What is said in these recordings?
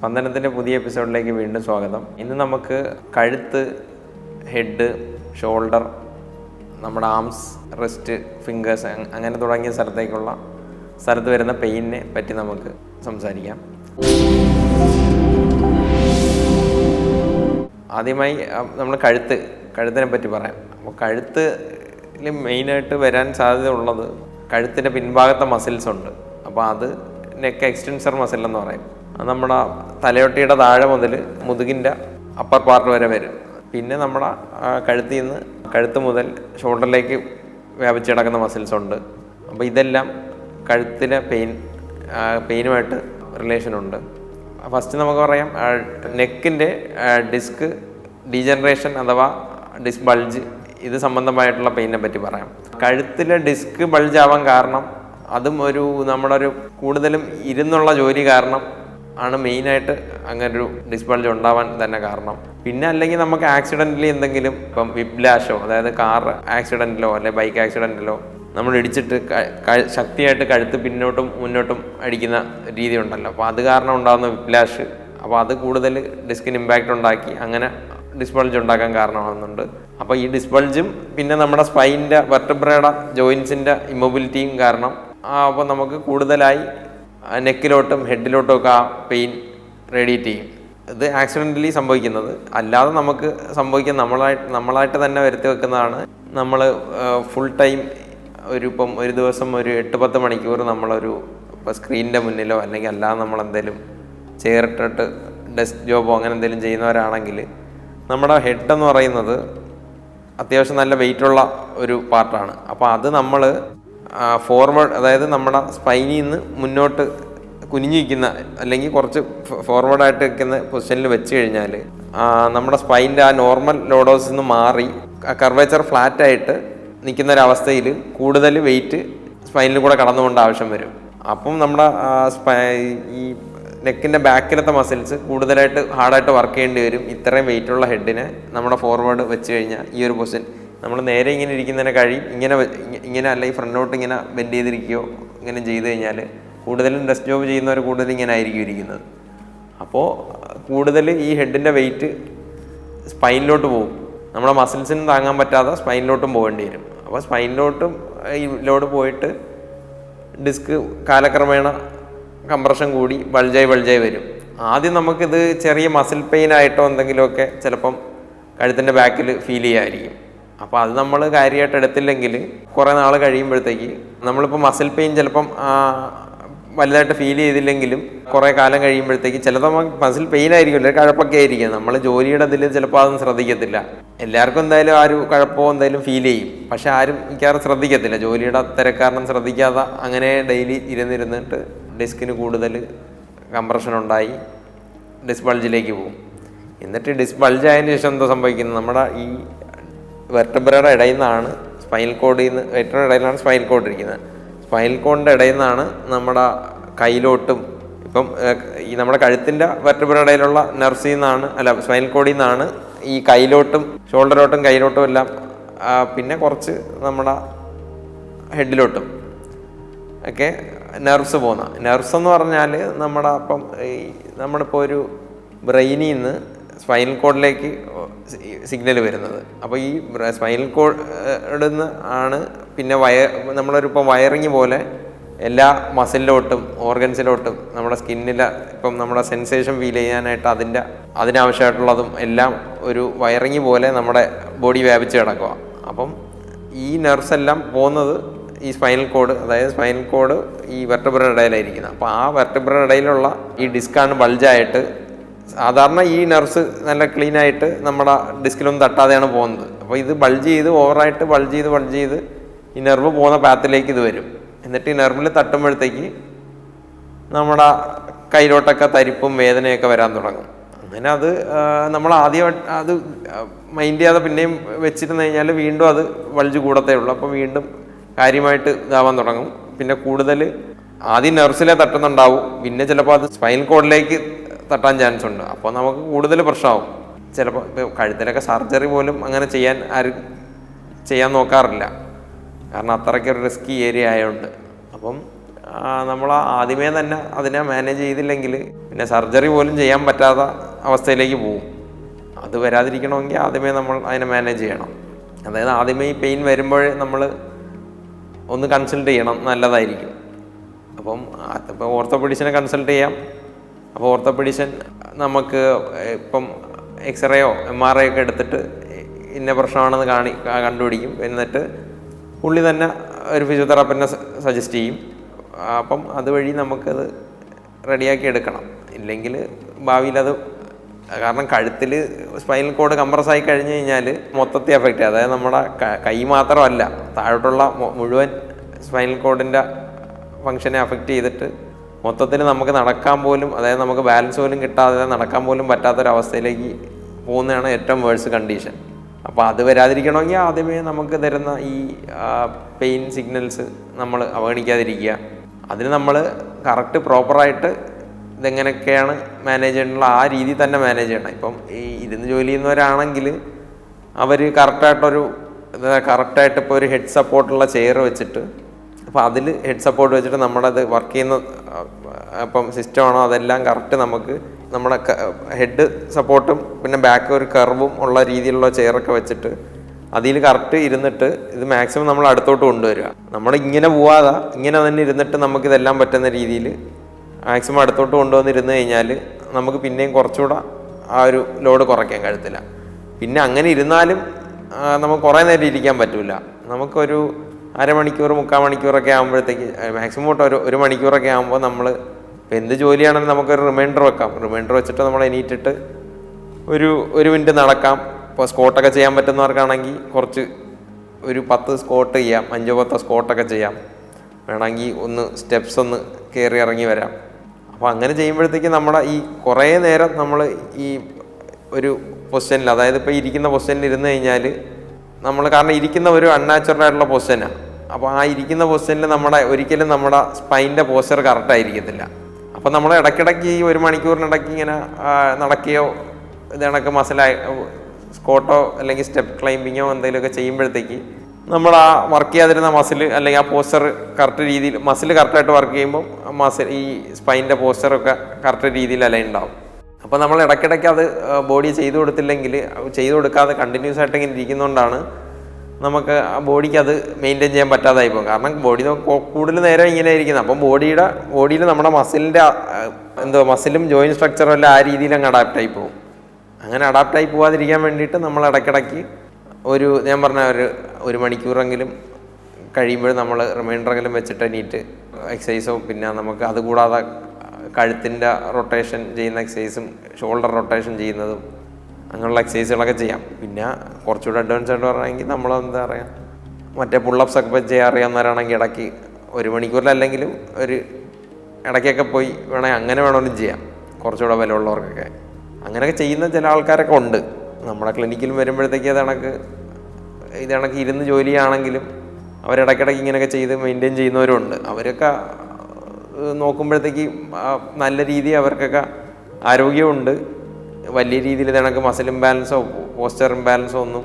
സ്പന്ദനത്തിന്റെ പുതിയ എപ്പിസോഡിലേക്ക് വീണ്ടും സ്വാഗതം. ഇന്ന് നമുക്ക് കഴുത്ത് ഹെഡ് ഷോൾഡർ നമ്മുടെ ആംസ് റിസ്റ്റ് ഫിംഗേഴ്സ് അങ്ങനെ തുടങ്ങിയ സ്ഥലത്തേക്കുള്ള സ്ഥലത്ത് വരുന്ന പെയിനിനെ പറ്റി നമുക്ക് സംസാരിക്കാം. ആദ്യമായി നമ്മൾ കഴുത്ത് കഴുത്തിനെ പറ്റി പറയാം. അപ്പോൾ കഴുത്തിൽ മെയിനായിട്ട് വരാൻ സാധ്യത ഉള്ളത് കഴുത്തിന്റെ പിൻഭാഗത്തെ മസിൽസ് ഉണ്ട്. അപ്പോൾ അത് നെക്ക് എക്സ്റ്റൻസർ മസിൽ എന്ന് പറയും. നമ്മുടെ തലയൊട്ടിയുടെ താഴെ മുതൽ മുതുകിന്റെ അപ്പർ പാർട്ട് വരെ വരും. പിന്നെ നമ്മുടെ കഴുത്തിൽ നിന്ന് കഴുത്ത് മുതൽ ഷോൾഡറിലേക്ക് വ്യാപിച്ച് കിടക്കുന്ന മസിൽസ് ഉണ്ട്. അപ്പോൾ ഇതെല്ലാം കഴുത്തിലെ പെയിൻ പെയിനുമായിട്ട് റിലേഷനുണ്ട് ഫസ്റ്റ് നമുക്ക് പറയാം നെക്കിന്റെ ഡിസ്ക് ഡീജനറേഷൻ അഥവാ ഡിസ്ക് ബൾജ് ഇത് സംബന്ധമായിട്ടുള്ള പെയിനെ പറ്റി പറയാം. കഴുത്തിലെ ഡിസ്ക് ബൾജ് ആവാൻ കാരണം അതും ഒരു നമ്മുടെ ഒരു കൂടുതലും ഇരുന്നുള്ള ജോലി കാരണം ആണ് മെയിനായിട്ട് ഒരു ഡിസ്ബൾജ് ഉണ്ടാവാൻ തന്നെ കാരണം. പിന്നെ അല്ലെങ്കിൽ നമുക്ക് ആക്സിഡന്റലി എന്തെങ്കിലും ഇപ്പം വിപ്ലാഷോ അതായത് കാർ ആക്സിഡന്റിലോ അല്ലെങ്കിൽ ബൈക്ക് ആക്സിഡന്റിലോ നമ്മൾ ഇടിച്ചിട്ട് ശക്തിയായിട്ട് കഴുത്ത് പിന്നോട്ടും മുന്നോട്ടും അടിക്കുന്ന രീതി ഉണ്ടല്ലോ. അപ്പോൾ അത് കാരണം ഉണ്ടാകുന്ന വിപ്ലാഷ് അപ്പോൾ അത് കൂടുതൽ ഡിസ്കിന് ഇമ്പാക്റ്റ് ഉണ്ടാക്കി അങ്ങനെ ഡിസ്ബൾജ് ഉണ്ടാക്കാൻ കാരണമാകുന്നുണ്ട് അപ്പോൾ ഈ ഡിസ്ബൾജും പിന്നെ നമ്മുടെ സ്പൈന്റെ വെർട്ടബ്രയുടെ ജോയിൻസിന്റെ ഇമ്മൊബിലിറ്റിയും കാരണം അപ്പോൾ നമുക്ക് കൂടുതലായി നെക്കിലോട്ടും ഹെഡിലോട്ടും ഒക്കെ ആ പെയിൻ റേഡിയേറ്റ് ചെയ്യും. ഇത് ആക്സിഡന്റലി സംഭവിക്കുന്നത്. അല്ലാതെ നമുക്ക് സംഭവിക്കുന്ന നമ്മളായിട്ട് നമ്മളായിട്ട് തന്നെ വരുത്തി വെക്കുന്നതാണ്. നമ്മൾ ഫുൾ ടൈം ഒരു ഇപ്പം ഒരു ദിവസം ഒരു എട്ട് പത്ത് മണിക്കൂർ നമ്മളൊരു ഇപ്പോൾ സ്ക്രീനിന്റെ മുന്നിലോ അല്ലെങ്കിൽ അല്ലാതെ നമ്മളെന്തെങ്കിലും ചേർട്ടിട്ട് ഡെസ്ക് ജോബോ അങ്ങനെ എന്തെങ്കിലും ചെയ്യുന്നവരാണെങ്കിൽ നമ്മുടെ ഹെഡ് എന്ന് പറയുന്നത് അത്യാവശ്യം നല്ല വെയിറ്റുള്ള ഒരു പാർട്ടാണ്. അപ്പോൾ അത് നമ്മൾ ഫോർവേഡ് അതായത് നമ്മുടെ സ്പൈനിൽ നിന്ന് മുന്നോട്ട് കുനിഞ്ഞിരിക്കുന്ന അല്ലെങ്കിൽ കുറച്ച് ഫോർവേഡായിട്ട് നിൽക്കുന്ന പൊസിഷനിൽ വെച്ച് കഴിഞ്ഞാൽ നമ്മുടെ സ്പൈന്റെ ആ നോർമൽ ലോഡോസിൽ നിന്ന് മാറി കർവേച്ചർ ഫ്ലാറ്റായിട്ട് നിൽക്കുന്ന ഒരവസ്ഥയിൽ കൂടുതൽ വെയിറ്റ് സ്പൈനിൽ കൂടെ കടന്നുകൊണ്ട് ആവശ്യം വരും. അപ്പം നമ്മുടെ സ്പൈ ഈ നെക്കിന്റെ ബാക്കിലത്തെ മസിൽസ് കൂടുതലായിട്ട് ഹാർഡായിട്ട് വർക്ക് ചെയ്യേണ്ടി വരും. ഇത്രയും വെയിറ്റുള്ള ഹെഡിനെ നമ്മുടെ ഫോർവേഡ് വെച്ച് കഴിഞ്ഞാൽ ഈ ഒരു പൊസിഷൻ നമ്മൾ നേരെ ഇങ്ങനെ ഇരിക്കുന്നതിനെ കഴിയും ഇങ്ങനെ ഇങ്ങനെ അല്ല ഈ ഫ്രണ്ടോട്ട് ഇങ്ങനെ ബെൻഡ് ചെയ്തിരിക്കുകയോ ഇങ്ങനെ ചെയ്തു കഴിഞ്ഞാൽ കൂടുതലും ഡെസ്ക് ജോബ് ചെയ്യുന്നവർ കൂടുതലും ഇങ്ങനെ ആയിരിക്കും ഇരിക്കുന്നത്. അപ്പോൾ കൂടുതൽ ഈ ഹെഡിന്റെ വെയിറ്റ് സ്പൈനിലോട്ട് പോകും. നമ്മുടെ മസിൽസിനും താങ്ങാൻ പറ്റാതെ സ്പൈനിലോട്ടും പോകേണ്ടി വരും. അപ്പോൾ സ്പൈനിലോട്ടും ലോഡ് പോയിട്ട് ഡിസ്ക് കാലക്രമേണ കംപ്രഷൻ കൂടി ബൾജായി ബൾജായി വരും. ആദ്യം നമുക്കിത് ചെറിയ മസിൽ പെയിൻ ആയിട്ടോ എന്തെങ്കിലുമൊക്കെ ചിലപ്പം കഴുത്തിന്റെ ബാക്കിൽ ഫീൽ ചെയ്യായിരിക്കും. അപ്പോൾ അത് നമ്മൾ കാര്യമായിട്ട് എടുത്തില്ലെങ്കിൽ കുറേ നാൾ കഴിയുമ്പോഴത്തേക്ക് നമ്മളിപ്പോൾ മസിൽ പെയിൻ ചിലപ്പം വലുതായിട്ട് ഫീൽ ചെയ്തില്ലെങ്കിലും കുറേ കാലം കഴിയുമ്പോഴത്തേക്ക് ചിലപ്പോൾ മസിൽ പെയിൻ ആയിരിക്കും അല്ലെങ്കിൽ കഴപ്പൊക്കെ ആയിരിക്കും. നമ്മൾ ജോലിയുടെ ഇതിൽ ചിലപ്പോൾ അതൊന്നും ശ്രദ്ധിക്കത്തില്ല. എല്ലാവർക്കും എന്തായാലും ആ ഒരു കുഴപ്പമോ എന്തായാലും ഫീൽ ചെയ്യും. പക്ഷെ ആരും മിക്കവാറും ശ്രദ്ധിക്കത്തില്ല. ജോലിയുടെ തിരക്കാരണം ശ്രദ്ധിക്കാതെ അങ്ങനെ ഡെയിലി ഇരുന്നിരുന്നിട്ട് ഡിസ്കിന് കൂടുതൽ കംപ്രഷൻ ഉണ്ടായി ഡിസ്ബൾജിലേക്ക് പോകും. എന്നിട്ട് ഡിസ്ബൾജ് ആയതിന് ആയതിനു ശേഷം എന്താ സംഭവിക്കുന്നത്? നമ്മുടെ ഈ വെർട്ടബ്രയുടെ ഇടയിൽ നിന്നാണ് സ്പൈനൽ കോഡിൽ നിന്ന് വെർട്ടബ്രയുടെ ഇടയിലാണ് സ്പൈനൽ കോഡ് ഇരിക്കുന്നത്. സ്പൈനൽ കോഡിന്റെ ഇടയിൽ നിന്നാണ് നമ്മുടെ കയ്യിലോട്ടും ഇപ്പം ഈ നമ്മുടെ കഴുത്തിന്റെ വെർട്ടബ്രയുടെ ഇടയിലുള്ള നെർസിൽ നിന്നാണ് അല്ല സ്പൈനൽ കോഡിൽ നിന്നാണ് ഈ കയ്യിലോട്ടും ഷോൾഡറിലോട്ടും കയ്യിലോട്ടും എല്ലാം പിന്നെ കുറച്ച് നമ്മുടെ ഹെഡിലോട്ടും. ഒക്കെ നെർവ്സ് പോകുന്ന. നെർവ്സ് എന്ന് പറഞ്ഞാൽ നമ്മുടെ അപ്പം ഈ നമ്മളിപ്പോൾ ഒരു ബ്രെയിനിൽ നിന്ന് സ്പൈനൽ കോഡിലേക്ക് സിഗ്നൽ വരുന്നത്. അപ്പോൾ ഈ സ്പൈനൽ കോഡിൽ നിന്ന് ആണ് പിന്നെ വയർ നമ്മളൊരു ഇപ്പോൾ വയറിങ് പോലെ എല്ലാ മസിലിലോട്ടും ഓർഗൻസിലോട്ടും നമ്മുടെ സ്കിന്നിലെ ഇപ്പം നമ്മുടെ സെൻസേഷൻ ഫീൽ ചെയ്യാനായിട്ട് അതിന്റെ അതിനാവശ്യമായിട്ടുള്ളതും എല്ലാം ഒരു വയറിങ് പോലെ നമ്മുടെ ബോഡി വ്യാപിച്ച് കിടക്കുക അപ്പം ഈ നെർവ്സ് എല്ലാം പോകുന്നത് ഈ സ്പൈനൽ കോഡ് അതായത് സ്പൈനൽ കോഡ് ഈ വെർട്ടബ്രയുടെ ഇടയിലായിരിക്കുന്നത് അപ്പോൾ ആ വെർട്ടബ്രയുടെ ഇടയിലുള്ള ഈ ഡിസ്കാണ് ബൾജായിട്ട് സാധാരണ ഈ നെർവ്സ് നല്ല ക്ലീൻ ആയിട്ട് നമ്മുടെ ഡിസ്കിലൊന്നും തട്ടാതെയാണ് പോകുന്നത്. അപ്പോൾ ഇത് ബൾജ് ചെയ്ത് ഓവറായിട്ട് ബൾജ് ചെയ്ത് ബൾജ് ചെയ്ത് ഈ നെർവ് പോകുന്ന പാത്തിലേക്ക് ഇത് വരും. എന്നിട്ട് ഈ നെർവിൽ തട്ടുമ്പോഴത്തേക്ക് നമ്മുടെ കയ്യിലോട്ടൊക്കെ തരിപ്പും വേദനയൊക്കെ വരാൻ തുടങ്ങും. അങ്ങനെ അത് നമ്മൾ ആദ്യം അത് മൈൻഡ് ചെയ്യാതെ പിന്നെയും വെച്ചിരുന്ന് കഴിഞ്ഞാൽ വീണ്ടും അത് വളിച്ച് കൂടത്തേ ഉള്ളൂ. അപ്പോൾ വീണ്ടും കാര്യമായിട്ട് ഇതാവാൻ തുടങ്ങും. പിന്നെ കൂടുതൽ ആദ്യം നെർസിലെ തട്ടുന്നുണ്ടാവും. പിന്നെ ചിലപ്പോൾ അത് സ്പൈൻ കോഡിലേക്ക് തട്ടാൻ ചാൻസ് ഉണ്ട്. അപ്പോൾ നമുക്ക് കൂടുതൽ പ്രശ്നമാവും ചിലപ്പോൾ കഴുത്തിലൊക്കെ സർജറി പോലും അങ്ങനെ ചെയ്യാൻ ആരും ചെയ്യാൻ നോക്കാറില്ല. കാരണം അത്രയ്ക്ക് ഒരു റിസ്കി ഏരിയ ആയതുകൊണ്ട് അപ്പം നമ്മൾ ആദ്യമേ തന്നെ അതിനെ മാനേജ് ചെയ്തില്ലെങ്കിൽ പിന്നെ സർജറി പോലും ചെയ്യാൻ പറ്റാത്ത അവസ്ഥയിലേക്ക് പോകും. അത് വരാതിരിക്കണമെങ്കിൽ ആദ്യമേ നമ്മൾ അതിനെ മാനേജ് ചെയ്യണം. അതായത് ആദ്യമേ ഈ പെയിൻ വരുമ്പോഴേ നമ്മൾ ഒന്ന് കൺസൾട്ട് ചെയ്യണം. നല്ലതായിരിക്കും. അപ്പം അതിപ്പോൾ ഓർത്തോപെഡിഷനെ കൺസൾട്ട് ചെയ്യാം. അപ്പോൾ ഓർത്തോപെഡിഷൻ നമുക്ക് ഇപ്പം എക്സ്റേയോ എം ആർ ഐ ഒക്കെ എടുത്തിട്ട് ഇന്ന പ്രശ്നമാണെന്ന് കാണി കണ്ടുപിടിക്കും. എന്നിട്ട് പുള്ളി തന്നെ ഒരു ഫിസിയോതെറാപ്പിനെ സജസ്റ്റ് ചെയ്യും. അപ്പം അതുവഴി നമുക്കത് റെഡിയാക്കി എടുക്കണം. ഇല്ലെങ്കിൽ ഭാവിയിൽ അത് കാരണം കഴുത്തിൽ സ്പൈനൽ കോഡ് കംപ്രസ് ആയി കഴിഞ്ഞ് കഴിഞ്ഞാൽ മൊത്തത്തിൽ എഫക്റ്റ് ചെയ്യും അതായത് നമ്മുടെ കൈ മാത്രമല്ല താഴോട്ടുള്ള മുഴുവൻ സ്പൈനൽ കോഡിന്റെ ഫങ്ഷനെ അഫക്റ്റ് ചെയ്തിട്ട് മൊത്തത്തിൽ നമുക്ക് നടക്കാൻ പോലും അതായത് നമുക്ക് ബാലൻസ് പോലും കിട്ടാതെ നടക്കാൻ പോലും പറ്റാത്തൊരവസ്ഥയിലേക്ക് പോകുന്നതാണ് ഏറ്റവും വേഴ്സ് കണ്ടീഷൻ അപ്പോൾ അത് വരാതിരിക്കണമെങ്കിൽ ആദ്യമേ നമുക്ക് തരുന്ന ഈ പെയിൻ സിഗ്നൽസ് നമ്മൾ അവഗണിക്കാതിരിക്കുക. അതിന് നമ്മൾ കറക്റ്റ് പ്രോപ്പറായിട്ട് ഇതെങ്ങനെയൊക്കെയാണ് മാനേജ് ചെയ്യേണ്ടുള്ള ആ രീതിയിൽ തന്നെ മാനേജ് ചെയ്യണം. ഇപ്പം ഈ ഇരുന്ന് ജോലി ചെയ്യുന്നവരാണെങ്കിൽ അവർ കറക്റ്റായിട്ടൊരു കറക്റ്റായിട്ട് ഇപ്പോൾ ഒരു ഹെഡ് സപ്പോർട്ടുള്ള ചെയർ വെച്ചിട്ട് അപ്പോൾ അതിൽ ഹെഡ് സപ്പോർട്ട് വെച്ചിട്ട് നമ്മളത് വർക്ക് ചെയ്യുന്ന അപ്പം സിസ്റ്റം ആണോ അതെല്ലാം കറക്റ്റ് നമുക്ക് നമ്മുടെ ഹെഡ് സപ്പോർട്ടും പിന്നെ ബാക്ക് ഒരു കർവും ഉള്ള രീതിയിലുള്ള ചെയറൊക്കെ വെച്ചിട്ട് അതിൽ കറക്റ്റ് ഇരുന്നിട്ട് ഇത് മാക്സിമം നമ്മൾ അടുത്തോട്ട് കൊണ്ടുവരിക. നമ്മൾ ഇങ്ങനെ പോവാതെ ഇങ്ങനെ തന്നെ ഇരുന്നിട്ട് നമുക്ക് ഇതെല്ലാം പറ്റുന്ന രീതിയിൽ മാക്സിമം അടുത്തോട്ട് കൊണ്ടുവന്നിരുന്ന് കഴിഞ്ഞാൽ നമുക്ക് പിന്നെയും കുറച്ചുകൂടെ ആ ഒരു ലോഡ് കുറയ്ക്കാൻ കഴുത്തില്ല പിന്നെ അങ്ങനെ ഇരുന്നാലും നമുക്ക് കുറേ നേരം ഇരിക്കാൻ പറ്റില്ല നമുക്കൊരു അരമണിക്കൂർ മുക്കാൽ മണിക്കൂറൊക്കെ ആകുമ്പോഴത്തേക്ക് മാക്സിമം തൊട്ട് ഒരു ഒരു മണിക്കൂറൊക്കെ ആകുമ്പോൾ നമ്മൾ ഇപ്പം എന്ത് ജോലിയാണെങ്കിലും നമുക്കൊരു റിമൈൻഡർ വെക്കാം. റിമൈൻഡർ വെച്ചിട്ട് നമ്മൾ എണീറ്റിട്ട് ഒരു ഒരു മിനിറ്റ് നടക്കാം. ഇപ്പോൾ സ്കോട്ടൊക്കെ ചെയ്യാൻ പറ്റുന്നവർക്കാണെങ്കിൽ കുറച്ച് ഒരു പത്ത് സ്കോട്ട് ചെയ്യാം അഞ്ചോ പത്തോ സ്കോട്ടൊക്കെ ചെയ്യാം. വേണമെങ്കിൽ ഒന്ന് സ്റ്റെപ്സ് ഒന്ന് കയറി ഇറങ്ങി വരാം. അപ്പോൾ അങ്ങനെ ചെയ്യുമ്പോഴത്തേക്ക് നമ്മുടെ ഈ കുറേ നേരം നമ്മൾ ഈ ഒരു പൊസിഷനിൽ അതായത് ഇപ്പോൾ ഇരിക്കുന്ന പൊസിഷനിൽ ഇരുന്ന് കഴിഞ്ഞാൽ നമ്മൾ കാരണം ഇരിക്കുന്ന ഒരു അൺനാച്ചുറൽ ആയിട്ടുള്ള പൊസിഷനാണ് അപ്പോൾ ആ ഇരിക്കുന്ന പൊസിഷനിൽ നമ്മുടെ ഒരിക്കലും നമ്മുടെ സ്പൈന്റെ പോസ്ചർ കറക്റ്റ് ആയിരിക്കത്തില്ല. അപ്പോൾ നമ്മൾ ഇടയ്ക്കിടയ്ക്ക് ഈ ഒരു മണിക്കൂറിനിടയ്ക്ക് ഇങ്ങനെ നടക്കുകയോ ഇതണക്ക് മസിലായി സ്കോട്ടോ അല്ലെങ്കിൽ സ്റ്റെപ്പ് ക്ലൈമ്പിങ്ങോ എന്തെങ്കിലുമൊക്കെ ചെയ്യുമ്പോഴത്തേക്ക് നമ്മൾ ആ വർക്ക് ചെയ്യാതിരുന്ന മസിൽ അല്ലെങ്കിൽ ആ പോസ്റ്റർ കറക്റ്റ് രീതിയിൽ മസിൽ കറക്റ്റായിട്ട് വർക്ക് ചെയ്യുമ്പോൾ മസിൽ ഈ സ്പൈന്റെ പോസ്റ്ററൊക്കെ കറക്റ്റ് രീതിയിൽ അലൈൻ ഉണ്ടാവും. അപ്പോൾ നമ്മൾ ഇടയ്ക്കിടയ്ക്ക് അത് ബോഡി ചെയ്തു കൊടുത്തില്ലെങ്കിൽ ചെയ്തു കൊടുക്കാതെ കണ്ടിന്യൂസ് ആയിട്ട് ഇങ്ങനെ ഇരിക്കുന്നതുകൊണ്ടാണ് നമുക്ക് ആ ബോഡിക്ക് അത് മെയിന്റെയിൻ ചെയ്യാൻ പറ്റാതായി പോകും. കാരണം ബോഡി കൂടുതൽ നേരം ഇങ്ങനെ ഇരിക്കുന്നത് അപ്പം ബോഡിയുടെ ബോഡിയിൽ നമ്മുടെ മസിലിന്റെ എന്തോ മസിലും ജോയിൻ സ്ട്രക്ചറും എല്ലാം ആ രീതിയിൽ അങ്ങ് അഡാപ്റ്റ് ആയി പോകും. അങ്ങനെ അഡാപ്റ്റ് ആയി പോവാതിരിക്കാൻ വേണ്ടിയിട്ട് നമ്മൾ ഇടയ്ക്കിടയ്ക്ക് ഒരു ഞാൻ പറഞ്ഞ ഒരു ഒരു മണിക്കൂറെങ്കിലും കഴിയുമ്പോൾ നമ്മൾ റിമൈൻഡറെങ്കിലും വെച്ചിട്ട് എണീറ്റ് എക്സസൈസോ പിന്നെ നമുക്ക് അതുകൂടാതെ കഴുത്തിന്റെ റൊട്ടേഷൻ ചെയ്യുന്ന എക്സസൈസും ഷോൾഡർ റൊട്ടേഷൻ ചെയ്യുന്നതും അങ്ങനെയുള്ള എക്സസൈസുകളൊക്കെ ചെയ്യാം. പിന്നെ കുറച്ചുകൂടെ അഡ്വാൻസ് ആയിട്ട് പറയുകയാണെങ്കിൽ നമ്മൾ എന്താ പറയുക മറ്റേ പുള്ളപ്സ് ഒക്കെ ചെയ്യാൻ അറിയാവുന്നവരാണെങ്കിൽ ഇടയ്ക്ക് ഒരു മണിക്കൂറിലല്ലെങ്കിലും ഒരു ഇടയ്ക്കൊക്കെ പോയി വേണമെങ്കിൽ അങ്ങനെ വേണമെങ്കിലും ചെയ്യാം. കുറച്ചുകൂടെ ഉള്ളവർക്കൊക്കെ അങ്ങനെയൊക്കെ ചെയ്യുന്ന ചില ആൾക്കാരൊക്കെ ഉണ്ട്. നമ്മുടെ ക്ലിനിക്കിലും വരുമ്പോഴത്തേക്ക് അത് കണക്ക് ഇത് കണക്ക് ഇരുന്ന് ജോലിയാണെങ്കിലും അവരിടയ്ക്കിടയ്ക്ക് ഇങ്ങനെയൊക്കെ ചെയ്ത് മെയിന്റെയിൻ ചെയ്യുന്നവരുണ്ട് അവരൊക്കെ നോക്കുമ്പോഴത്തേക്ക് നല്ല രീതിയിൽ അവർക്കൊക്കെ ആരോഗ്യമുണ്ട്. വലിയ രീതിയിൽ കണക്ക് മസിൽ ഇംബാലൻസോ പോസ്റ്റർ ഇംബാലൻസോ ഒന്നും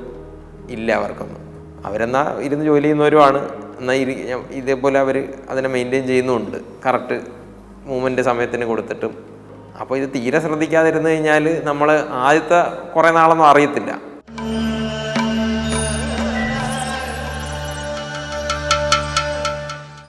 ഇല്ല അവർക്കൊന്നും. അവരെന്നാ ഇരുന്ന് ജോലി ചെയ്യുന്നവരുമാണ്. എന്നാൽ ഇരി ഇതേപോലെ അവർ അതിനെ മെയിന്റെയിൻ ചെയ്യുന്നുമുണ്ട് കറക്റ്റ് മൂവ്മെന്റ് സമയത്തിന് കൊടുത്തിട്ടും. അപ്പോൾ ഇത് തീരെ ശ്രദ്ധിക്കാതിരുന്ന് കഴിഞ്ഞാൽ നമ്മൾ ആദ്യത്തെ കുറേ നാളൊന്നും അറിയത്തില്ല.